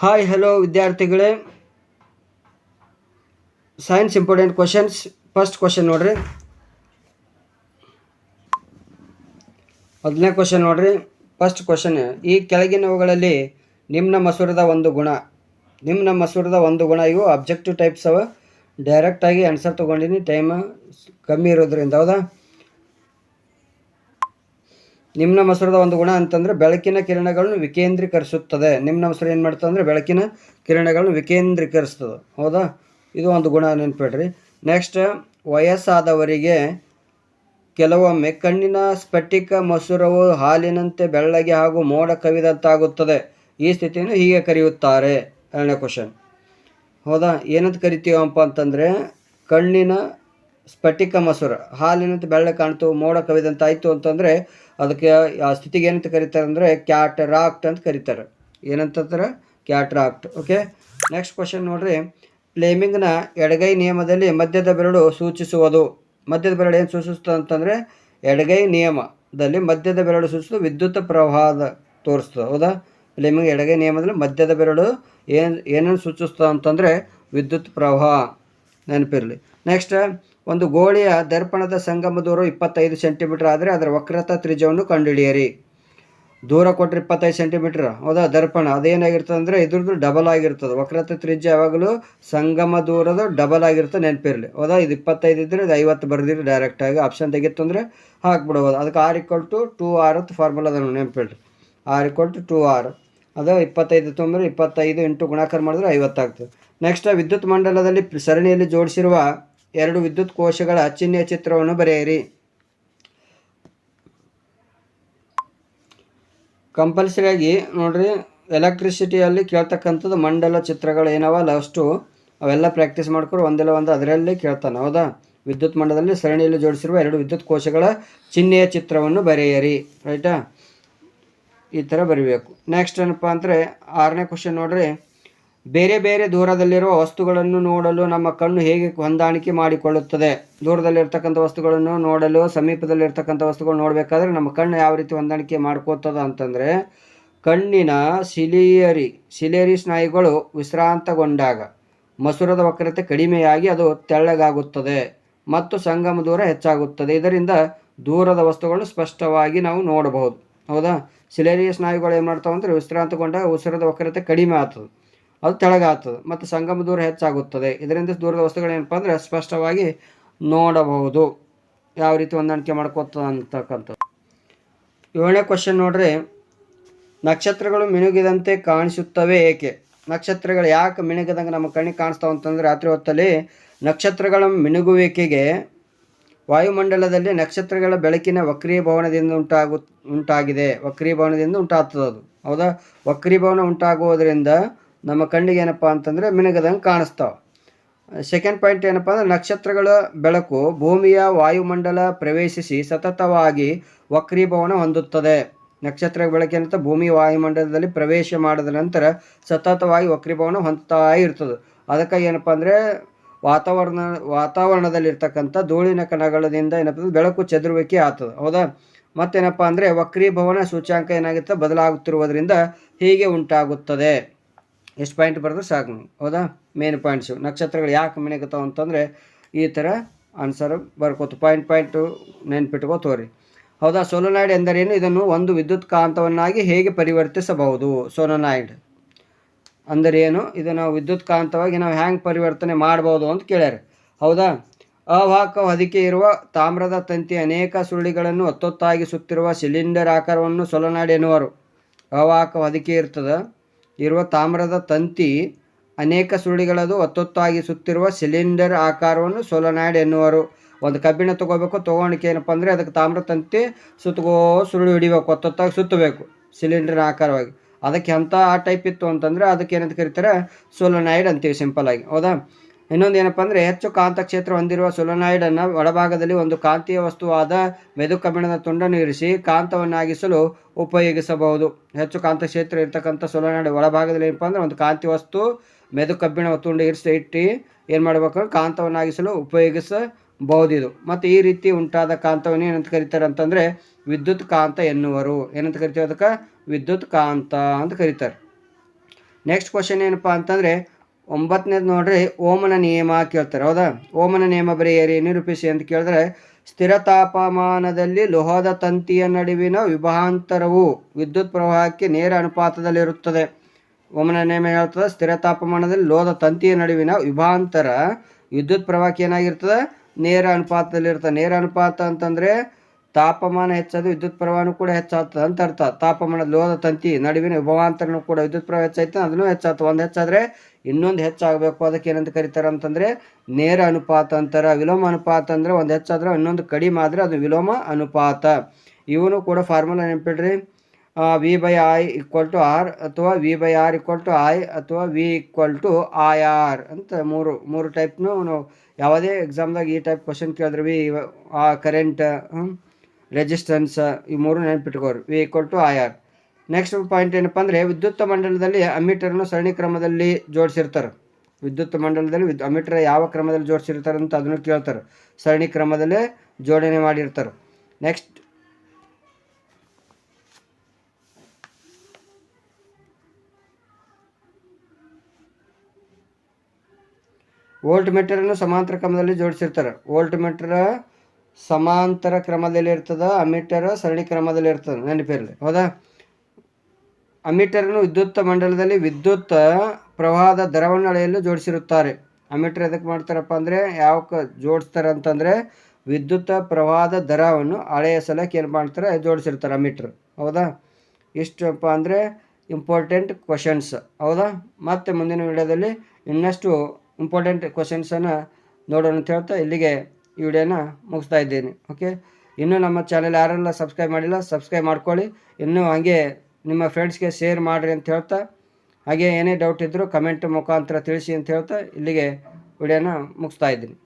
Hi hello ವಿದ್ಯಾರ್ಥಿಗಳೇ. Science important questions first question ನೋಡ್ರಿ. ಮೊದಲನೇ ಕ್ವಶನ್ ನೋಡ್ರಿ. ಫಸ್ಟ್ ಕ್ವಶನ್ ಈ ಕೆಳಗಿನವುಗಳಲ್ಲಿ ನಿಮ್ನ ಮಸೂರದ ಒಂದು ಗುಣ. ನಿಮ್ನ ಮಸೂರದ ಒಂದು ಗುಣ, ಇವು ಅಬ್ಜೆಕ್ಟಿವ್ ಟೈಪ್ಸ್ ಅವ. ಡೈರೆಕ್ಟಾಗಿ ಆನ್ಸರ್ ತೊಗೊಂಡಿನಿ ಟೈಮ್ ಕಮ್ಮಿ ಇರೋದ್ರಿಂದ, ಹೌದಾ? ನಿಮ್ನ ಮಸೂರದ ಒಂದು ಗುಣ ಅಂತಂದ್ರೆ ಬೆಳಕಿನ ಕಿರಣಗಳನ್ನು ವಿಕೇಂದ್ರೀಕರಿಸುತ್ತದೆ. ನಿಮ್ನ ಮಸೂರ ಏನು ಮಾಡ್ತದೆ ಅಂದರೆ ಬೆಳಕಿನ ಕಿರಣಗಳನ್ನು ವಿಕೇಂದ್ರೀಕರಿಸ್ತದೆ. ಹೌದಾ? ಇದು ಒಂದು ಗುಣ ನೆನ್ಪಿಡ್ರಿ. ನೆಕ್ಸ್ಟ್ ವಯಸ್ಸಾದವರಿಗೆ ಕೆಲವೊಮ್ಮೆ ಕಣ್ಣಿನ ಸ್ಫಟಿಕ ಮಸೂರವು ಹಾಲಿನಂತೆ ಬೆಳ್ಳಗೆ ಹಾಗೂ ಮೋಡ ಕವಿದಂತಾಗುತ್ತದೆ. ಈ ಸ್ಥಿತಿಯನ್ನು ಹೀಗೆ ಕರೆಯುತ್ತಾರೆ. ಎರಡನೇ ಕ್ವಶನ್ ಹೌದಾ? ಏನಂತ ಕರಿತೀವಪ್ಪ ಅಂತಂದರೆ ಕಣ್ಣಿನ ಸ್ಫಟಿಕ ಮಸೂರ, ಹಾಲಿನಂತ ಬೆಳ್ಳ ಕಾಣ್ತು, ಮೋಡ ಕವಿದಂತ ಆಯಿತು ಅಂತಂದರೆ ಅದಕ್ಕೆ ಆ ಸ್ಥಿತಿಗೆ ಏನಂತ ಕರೀತಾರೆ ಅಂದರೆ ಕ್ಯಾಟರಾಕ್ಟ್ ಅಂತ ಕರೀತಾರೆ. ಏನಂತಾರೆ ಕ್ಯಾಟ್ರಾಕ್ಟ್. ಓಕೆ ನೆಕ್ಸ್ಟ್ ಕ್ವಶನ್ ನೋಡ್ರಿ. ಫ್ಲೇಮಿಂಗ್ನ ಎಡಗೈ ನಿಯಮದಲ್ಲಿ ಮಧ್ಯದ ಬೆರಳು ಸೂಚಿಸುವುದು. ಮಧ್ಯದ ಬೆರಳು ಏನು ಸೂಚಿಸ್ತದೆ ಅಂತಂದರೆ ಎಡಗೈ ನಿಯಮದಲ್ಲಿ ಮಧ್ಯದ ಬೆರಳು ಸೂಚಿಸಲು ವಿದ್ಯುತ್ ಪ್ರವಾಹದ ತೋರಿಸ್ತದೆ. ಹೌದಾ? ಫ್ಲೇಮಿಂಗ್ ಎಡಗೈ ನಿಯಮದಲ್ಲಿ ಮಧ್ಯದ ಬೆರಳು ಏನು ಏನನ್ನು ಸೂಚಿಸ್ತದೆ ಅಂತಂದರೆ ವಿದ್ಯುತ್ ಪ್ರವಾಹ. ನೆನಪಿರಲಿ. ನೆಕ್ಸ್ಟ್ ಒಂದು ಗೋಳಿಯ ದರ್ಪಣದ ಸಂಗಮ ದೂರ ಇಪ್ಪತ್ತೈದು ಸೆಂಟಿಮೀಟರ್ ಆದರೆ ಅದರ ವಕ್ರತಾ ತ್ರಿಜ್ಯವನ್ನು ಕಂಡುಹಿಡಿಯಿರಿ. ದೂರ ಕೊಟ್ಟರೆ ಇಪ್ಪತ್ತೈದು ಸೆಂಟಿಮೀಟ್ರ್ ಹೌದಾ? ದರ್ಪಣ. ಅದೇನಾಗಿರ್ತದೆ ಅಂದರೆ ಇದ್ರದ್ದು ಡಬಲ್ ಆಗಿರ್ತದೆ. ವಕ್ರತೆ ತ್ರಿಜ್ಯ ಯಾವಾಗಲೂ ಸಂಗಮ ದೂರದ ಡಬಲ್ ಆಗಿರ್ತದೆ ನೆನಪಿರಲಿ. ಹೌದಾ? ಇದು ಇಪ್ಪತ್ತೈದು ಇದ್ದರೆ ಇದು ಐವತ್ತು ಬರೆದಿರಿ ಡೈರೆಕ್ಟಾಗಿ ಆಪ್ಷನ್ ತೆಗಿತ್ತು ಅಂದರೆ ಹಾಕ್ಬಿಡ್ಬೋದು ಅದಕ್ಕೆ R equal to two R ಅಂತ ಫಾರ್ಮುಲಾದ ನೆನಪಿಡ್ರಿ R equal to two R ಅದು ಇಪ್ಪತ್ತೈದು ತೊಂಬರು ಇಪ್ಪತ್ತೈದು ಎಂಟು ಗುಣಾಕಾರ ಮಾಡಿದ್ರೆ ಐವತ್ತಾಗ್ತದೆ. ನೆಕ್ಸ್ಟ್ ವಿದ್ಯುತ್ ಮಂಡಲದಲ್ಲಿ ಸರಣಿಯಲ್ಲಿ ಜೋಡಿಸಿರುವ ಎರಡು ವಿದ್ಯುತ್ ಕೋಶಗಳ ಚಿಹ್ನೆಯ ಚಿತ್ರವನ್ನು ಬರೆಯಿರಿ. ಕಂಪಲ್ಸರಿಯಾಗಿ ನೋಡ್ರಿ ಎಲೆಕ್ಟ್ರಿಸಿಟಿಯಲ್ಲಿ ಕೇಳ್ತಕ್ಕಂಥದ್ದು ಮಂಡಲ ಚಿತ್ರಗಳು ಏನವಲ್ಲ ಅಷ್ಟು ಅವೆಲ್ಲ ಪ್ರಾಕ್ಟೀಸ್ ಮಾಡ್ಕೊಂಡು ಒಂದಿಲ್ಲ ಒಂದು ಅದರಲ್ಲಿ ಕೇಳ್ತಾನೆ, ಹೌದಾ? ವಿದ್ಯುತ್ ಮಂಡಲದಲ್ಲಿ ಸರಣಿಯಲ್ಲಿ ಜೋಡಿಸಿರುವ ಎರಡು ವಿದ್ಯುತ್ ಕೋಶಗಳ ಚಿಹ್ನೆಯ ಚಿತ್ರವನ್ನು ಬರೆಯಿರಿ ರೈಟಾ ಈ ಥರ ಬರೀಬೇಕು. ನೆಕ್ಸ್ಟ್ ಏನಪ್ಪ ಅಂದರೆ ಆರನೇ ಕ್ವಶನ್ ನೋಡ್ರಿ. ಬೇರೆ ಬೇರೆ ದೂರದಲ್ಲಿರುವ ವಸ್ತುಗಳನ್ನು ನೋಡಲು ನಮ್ಮ ಕಣ್ಣು ಹೇಗೆ ಹೊಂದಾಣಿಕೆ ಮಾಡಿಕೊಳ್ಳುತ್ತದೆ? ದೂರದಲ್ಲಿರ್ತಕ್ಕಂಥ ವಸ್ತುಗಳನ್ನು ನೋಡಲು, ಸಮೀಪದಲ್ಲಿರ್ತಕ್ಕಂಥ ವಸ್ತುಗಳು ನೋಡಬೇಕಾದ್ರೆ ನಮ್ಮ ಕಣ್ಣು ಯಾವ ರೀತಿ ಹೊಂದಾಣಿಕೆ ಮಾಡ್ಕೋತದ ಅಂತಂದರೆ, ಕಣ್ಣಿನ ಸಿಲಿಯರಿ ಸಿಲಿಯರಿ ಸ್ನಾಯುಗಳು ವಿಶ್ರಾಂತಗೊಂಡಾಗ ಮಸೂರದ ವಕ್ರತೆ ಕಡಿಮೆಯಾಗಿ ಅದು ತೆಳ್ಳಗಾಗುತ್ತದೆ ಮತ್ತು ಸಂಗಮ ದೂರ ಹೆಚ್ಚಾಗುತ್ತದೆ. ಇದರಿಂದ ದೂರದ ವಸ್ತುಗಳನ್ನು ಸ್ಪಷ್ಟವಾಗಿ ನಾವು ನೋಡಬಹುದು. ಹೌದಾ? ಸಿಲೇರಿಯ ಸ್ನಾಯುಗಳು ಏನು ಮಾಡ್ತಾವೆ ಅಂದರೆ ವಿಶ್ರಾಂತಗೊಂಡಾಗ ಉಸಿರದ ವಕ್ರತೆ ಕಡಿಮೆ ಆಗ್ತದೆ. ಅದು ತೆಳಗಾಗ್ತದೆ ಮತ್ತು ಸಂಗಮ ದೂರ ಹೆಚ್ಚಾಗುತ್ತದೆ. ಇದರಿಂದ ದೂರದ ವಸ್ತುಗಳು ಏನಪ್ಪ ಅಂದರೆ ಸ್ಪಷ್ಟವಾಗಿ ನೋಡಬಹುದು. ಯಾವ ರೀತಿ ಹೊಂದಾಣಿಕೆ ಮಾಡ್ಕೋತದೆ ಅಂತಕ್ಕಂಥದ್ದು. ಏಳನೇ ಕ್ವಶನ್ ನೋಡ್ರಿ. ನಕ್ಷತ್ರಗಳು ಮಿನುಗಿದಂತೆ ಕಾಣಿಸುತ್ತವೆ ಏಕೆ? ನಕ್ಷತ್ರಗಳು ಯಾಕೆ ಮಿನುಗಿದಂಗೆ ನಮ್ಮ ಕಣ್ಣಿಗೆ ಕಾಣಿಸ್ತಾವ ಅಂತಂದ್ರೆ ರಾತ್ರಿ ಹೊತ್ತಲ್ಲಿ ನಕ್ಷತ್ರಗಳ ಮಿನುಗುವಿಕೆಗೆ ವಾಯುಮಂಡಲದಲ್ಲಿ ನಕ್ಷತ್ರಗಳ ಬೆಳಕಿನ ವಕ್ರೀಭವನದಿಂದ ಉಂಟಾಗು, ಉಂಟಾಗಿದೆ. ವಕ್ರೀಭವನದಿಂದ ಉಂಟಾಗ್ತದೆ ಅದು. ಹೌದಾ? ವಕ್ರೀಭವನ ಉಂಟಾಗುವುದರಿಂದ ನಮ್ಮ ಕಣ್ಣಿಗೆ ಏನಪ್ಪ ಅಂತಂದರೆ ಮಿನುಗದಂಗೆ ಕಾಣಿಸ್ತಾವೆ. ಸೆಕೆಂಡ್ ಪಾಯಿಂಟ್ ಏನಪ್ಪ ಅಂದರೆ ನಕ್ಷತ್ರಗಳ ಬೆಳಕು ಭೂಮಿಯ ವಾಯುಮಂಡಲ ಪ್ರವೇಶಿಸಿ ಸತತವಾಗಿ ವಕ್ರೀಭವನ ಹೊಂದುತ್ತದೆ. ನಕ್ಷತ್ರ ಬೆಳಕೇನಂತ ಭೂಮಿ ವಾಯುಮಂಡಲದಲ್ಲಿ ಪ್ರವೇಶ ಮಾಡಿದ ನಂತರ ಸತತವಾಗಿ ವಕ್ರೀಭವನ ಹೊಂದುತ್ತಾ ಇರ್ತದೆ. ಅದಕ್ಕೆ ಏನಪ್ಪ ಅಂದರೆ ವಾತಾವರಣ, ವಾತಾವರಣದಲ್ಲಿರ್ತಕ್ಕಂಥ ಧೂಳಿನ ಕಣಗಳಿಂದ ಏನಪ್ಪ ಬೆಳಕು ಚದುರುವಿಕೆ ಆಗ್ತದೆ. ಹೌದಾ? ಮತ್ತೇನಪ್ಪ ಅಂದರೆ ವಕ್ರೀಭವನ ಸೂಚ್ಯಾಂಕ ಏನಾಗುತ್ತೆ? ಬದಲಾಗುತ್ತಿರುವುದರಿಂದ ಹೀಗೆ ಉಂಟಾಗುತ್ತದೆ. ಎಷ್ಟು ಪಾಯಿಂಟ್ ಬರೆದ್ರೆ ಸಾಕು. ಹೌದಾ? ಮೇನ್ ಪಾಯಿಂಟ್ಸು ನಕ್ಷತ್ರಗಳು ಯಾಕೆ ಮಿಣುಗುತ್ತಾವ ಅಂತಂದರೆ ಈ ಥರ ಆನ್ಸರ್ ಬರ್ಕೋತು. ಪಾಯಿಂಟ್ ಪಾಯಿಂಟು ನೆನ್ಪಿಟ್ಕೋ ತೋರಿ. ಹೌದಾ? ಸೋಲನಾಯ್ಡ್ ಎಂದರೇನು? ಇದನ್ನು ಒಂದು ವಿದ್ಯುತ್ ಕಾಂತವನ್ನಾಗಿ ಹೇಗೆ ಪರಿವರ್ತಿಸಬಹುದು? ಸೋಲನಾಯ್ಡ್. ಅಂದರೆ ಏನು? ನಾವು ವಿದ್ಯುತ್ ಕಾಂತವಾಗಿ ನಾವು ಹ್ಯಾಂಗೆ ಪರಿವರ್ತನೆ ಮಾಡ್ಬೋದು ಅಂತ ಕೇಳ್ಯಾರ. ಹೌದಾ? ಅವಾಹಕ ಹೊದಿಕೆ ಇರುವ ತಾಮ್ರದ ತಂತಿ ಅನೇಕ ಸುರುಳಿಗಳನ್ನು ಹೊತ್ತೊತ್ತಾಗಿ ಸುತ್ತಿರುವ ಸಿಲಿಂಡರ್ ಆಕಾರವನ್ನು ಸೊಲನಾಡಿ ಎನ್ನುವರು. ಅವಾಹಕ ಹೊದಿಕೆ ಇರ್ತದೆ. ಇರುವ ತಾಮ್ರದ ತಂತಿ ಅನೇಕ ಸುರುಳಿಗಳದು ಒತ್ತೊತ್ತಾಗಿ ಸುತ್ತಿರುವ ಸಿಲಿಂಡರ್ ಆಕಾರವನ್ನು ಸೊಲನಾಡಿ ಎನ್ನುವರು. ಒಂದು ಕಬ್ಬಿಣ ತೊಗೋಬೇಕು, ತೊಗೊಂಡಿಕ್ಕೆ ಏನಪ್ಪ ಅಂದರೆ ಅದಕ್ಕೆ ತಾಮ್ರ ತಂತಿ ಸುತ್ತಗೋ ಸುರುಳಿ ಹಿಡಿಬೇಕು ಹೊತ್ತೊತ್ತಾಗಿ ಸುತ್ತಬೇಕು ಸಿಲಿಂಡರ್ ಆಕಾರವಾಗಿ. ಅದಕ್ಕೆ ಎಂಥ ಆ ಟೈಪ್ ಇತ್ತು ಅಂತಂದರೆ ಅದಕ್ಕೆ ಏನಂತ ಕರೀತಾರೆ? ಸೋಲನಾಯ್ಡ್ ಅಂತೀವಿ ಸಿಂಪಲ್ ಆಗಿ. ಹೌದಾ? ಇನ್ನೊಂದು ಏನಪ್ಪ ಅಂದರೆ ಹೆಚ್ಚು ಕಾಂತ ಕ್ಷೇತ್ರ ಹೊಂದಿರುವ ಸೊಲನಾಯ್ಡನ್ನು ಒಳಭಾಗದಲ್ಲಿ ಒಂದು ಕಾಂತೀಯ ವಸ್ತುವಾದ ಮೆದು ಕಬ್ಬಿಣದ ತುಂಡನ್ನು ಇರಿಸಿ ಕಾಂತವನ್ನಾಗಿಸಲು ಉಪಯೋಗಿಸಬಹುದು. ಹೆಚ್ಚು ಕಾಂತ ಕ್ಷೇತ್ರ ಇರ್ತಕ್ಕಂಥ ಸೊಲನಾಯ್ಡ್ ಒಳಭಾಗದಲ್ಲಿ ಏನಪ್ಪ ಅಂದರೆ ಒಂದು ಕಾಂತಿ ವಸ್ತು ಮೆದು ಕಬ್ಬಿಣ ತುಂಡು ಇರಿಸಿ ಇಟ್ಟು ಏನು ಮಾಡಬೇಕು? ಕಾಂತವನ್ನಾಗಿಸಲು ಉಪಯೋಗಿಸಬಹುದು ಇದು. ಮತ್ತು ಈ ರೀತಿ ಉಂಟಾದ ಕಾಂತವನ್ನು ಏನಂತ ಕರೀತಾರೆ ಅಂತಂದರೆ ವಿದ್ಯುತ್ ಕಾಂತ ಎನ್ನುವರು. ಏನಂತ ಕರಿತೀವಿ ಅದಕ್ಕೆ? ವಿದ್ಯುತ್ ಕಾಂತ ಅಂತ ಕರೀತಾರೆ. ನೆಕ್ಸ್ಟ್ ಕ್ವಶನ್ ಏನಪ್ಪ ಅಂತಂದರೆ ಒಂಬತ್ತನೇದು ನೋಡ್ರಿ, ಓಮನ ನಿಯಮ ಕೇಳ್ತಾರೆ. ಹೌದಾ? ಓಮನ ನಿಯಮ ಏರಿ ನಿರೂಪಿಸಿ ಅಂತ ಕೇಳಿದ್ರೆ, ಸ್ಥಿರ ತಾಪಮಾನದಲ್ಲಿ ಲೋಹದ ತಂತಿಯ ನಡುವಿನ ವಿಭಾಂತರವು ವಿದ್ಯುತ್ ಪ್ರವಾಹಕ್ಕೆ ನೇರ ಅನುಪಾತದಲ್ಲಿರುತ್ತದೆ. ಓಮನ ನಿಯಮ ಹೇಳ್ತದೆ, ಸ್ಥಿರ ತಾಪಮಾನದಲ್ಲಿ ಲೋಹದ ತಂತಿಯ ನಡುವಿನ ವಿಭಾಂತರ ವಿದ್ಯುತ್ ಪ್ರವಾಹಕ್ಕೆ ಏನಾಗಿರ್ತದೆ? ನೇರ ಅನುಪಾತದಲ್ಲಿರ್ತದೆ ನೇರ ಅನುಪಾತ ಅಂತಂದರೆ ತಾಪಮಾನ ಹೆಚ್ಚಾದ ವಿದ್ಯುತ್ ಪ್ರವಾಹನೂ ಕೂಡ ಹೆಚ್ಚಾಗ್ತದೆ ಅಂತ ಅರ್ಥ. ತಾಪಮಾನ ಲೋಹದ ತಂತಿ ನಡುವಿನ ವಿಭವಾಂತರನೂ ಕೂಡ ವಿದ್ಯುತ್ ಪ್ರವಾಹ ಹೆಚ್ಚಾಯ್ತು ಅದನ್ನು ಹೆಚ್ಚಾಗ್ತದೆ. ಒಂದು ಹೆಚ್ಚಾದರೆ ಇನ್ನೊಂದು ಹೆಚ್ಚಾಗಬೇಕು. ಅದಕ್ಕೆ ಏನಂತ ಕರೀತಾರೆ ಅಂತಂದರೆ ನೇರ ಅನುಪಾತ ಅಂತಾರೆ. ವಿಲೋಮ ಅನುಪಾತ ಅಂದರೆ ಒಂದು ಹೆಚ್ಚಾದ್ರೆ ಇನ್ನೊಂದು ಕಡಿಮೆ ಆದರೆ ಅದು ವಿಲೋಮ ಅನುಪಾತ. ಇವನು ಕೂಡ formula ನೆನಪಿಡ್ರಿ. V by I equal to R ಅಥವಾ V by R equal to I ಅಥವಾ V equal to I R ಅಂತ ಮೂರು ಮೂರು ಟೈಪ್ನು ನಾವು ಯಾವುದೇ ಎಕ್ಸಾಮ್ದಾಗ ಈ ಟೈಪ್ ಕ್ವಶನ್ ಕೇಳಿದ್ರೆ ವಿ ಆ ಕರೆಂಟ್ ರೆಜಿಸ್ಟೆನ್ಸ್ ಈ ಮೂರು ನೆನಪಿಟ್ಕೋರು V equal to I R next point ಏನಪ್ಪ ಅಂದರೆ ವಿದ್ಯುತ್ ಮಂಡಲದಲ್ಲಿ ಅಮೀಟರ್ನ ಸರಣಿ ಕ್ರಮದಲ್ಲಿ ಜೋಡಿಸಿರ್ತಾರೆ. ವಿದ್ಯುತ್ ಮಂಡಲದಲ್ಲಿ ವಿದ್ ಅಮೀಟರ್ ಯಾವ ಕ್ರಮದಲ್ಲಿ ಜೋಡಿಸಿರ್ತಾರೆ ಅಂತ ಅದನ್ನು ಕೇಳ್ತಾರೆ. ಸರಣಿ ಕ್ರಮದಲ್ಲೇ ಜೋಡಣೆ ಮಾಡಿರ್ತಾರೆ. ನೆಕ್ಸ್ಟ್ ವೋಲ್ಟ್ ಮೀಟರನ್ನು ಸಮಾಂತರ ಕ್ರಮದಲ್ಲಿ ಜೋಡಿಸಿರ್ತಾರೆ. ವೋಲ್ಟ್ ಮೀಟರ್ ಸಮಾಂತರ ಕ್ರಮದಲ್ಲಿ ಇರ್ತದೆ, ಅಮೀಟರ್ ಸರಣಿ ಕ್ರಮದಲ್ಲಿ ಇರ್ತದೆ, ನೆನಪಿರಲಿ. ಹೌದಾ? ಅಮೀಟರನ್ನು ವಿದ್ಯುತ್ ಮಂಡಲದಲ್ಲಿ ವಿದ್ಯುತ್ ಪ್ರವಾಹದ ದರವನ್ನು ಅಳೆಯಲು ಜೋಡಿಸಿರುತ್ತಾರೆ. ಅಮೀಟರ್ ಎದಕ್ಕೆ ಮಾಡ್ತಾರಪ್ಪ ಅಂದರೆ, ಯಾವಕ್ಕೆ ಜೋಡಿಸ್ತಾರೆ ಅಂತಂದರೆ, ವಿದ್ಯುತ್ ಪ್ರವಾಹದ ದರವನ್ನು ಅಳೆಯ ಸಲಕ್ಕೆ ಏನು ಮಾಡ್ತಾರೆ, ಜೋಡಿಸಿರ್ತಾರೆ ಅಮೀಟ್ರ್. ಹೌದಾ? ಇಷ್ಟಪ್ಪ ಅಂದರೆ ಇಂಪಾರ್ಟೆಂಟ್ ಕ್ವಶನ್ಸ್ ಹೌದಾ? ಮತ್ತು ಮುಂದಿನ ವಿಡಿಯೋದಲ್ಲಿ ಇನ್ನಷ್ಟು ಇಂಪಾರ್ಟೆಂಟ್ ಕ್ವಶನ್ಸನ್ನು ನೋಡೋಣ ಅಂತ ಹೇಳ್ತಾ ಇಲ್ಲಿಗೆ ಈ ವಿಡಿಯೋನ ಮುಗಿಸ್ತಾ ಇದ್ದೀನಿ. ಓಕೆ ಇನ್ನೂ ನಮ್ಮ ಚಾನೆಲ್ ಯಾರೆಲ್ಲ ಸಬ್ಸ್ಕ್ರೈಬ್ ಮಾಡಿಲ್ಲ ಸಬ್ಸ್ಕ್ರೈಬ್ ಮಾಡ್ಕೊಳ್ಳಿ. ಇನ್ನೂ ಹಾಗೆ ನಿಮ್ಮ ಫ್ರೆಂಡ್ಸ್ಗೆ ಶೇರ್ ಮಾಡಿರಿ ಅಂತ ಹೇಳ್ತಾ, ಹಾಗೆ ಏನೇ ಡೌಟ್ ಇದ್ದರೂ ಕಮೆಂಟ್ ಮುಖಾಂತರ ತಿಳಿಸಿ ಅಂತ ಹೇಳ್ತಾ ಇಲ್ಲಿಗೆ ವಿಡಿಯೋನ ಮುಗಿಸ್ತಾ ಇದ್ದೀನಿ.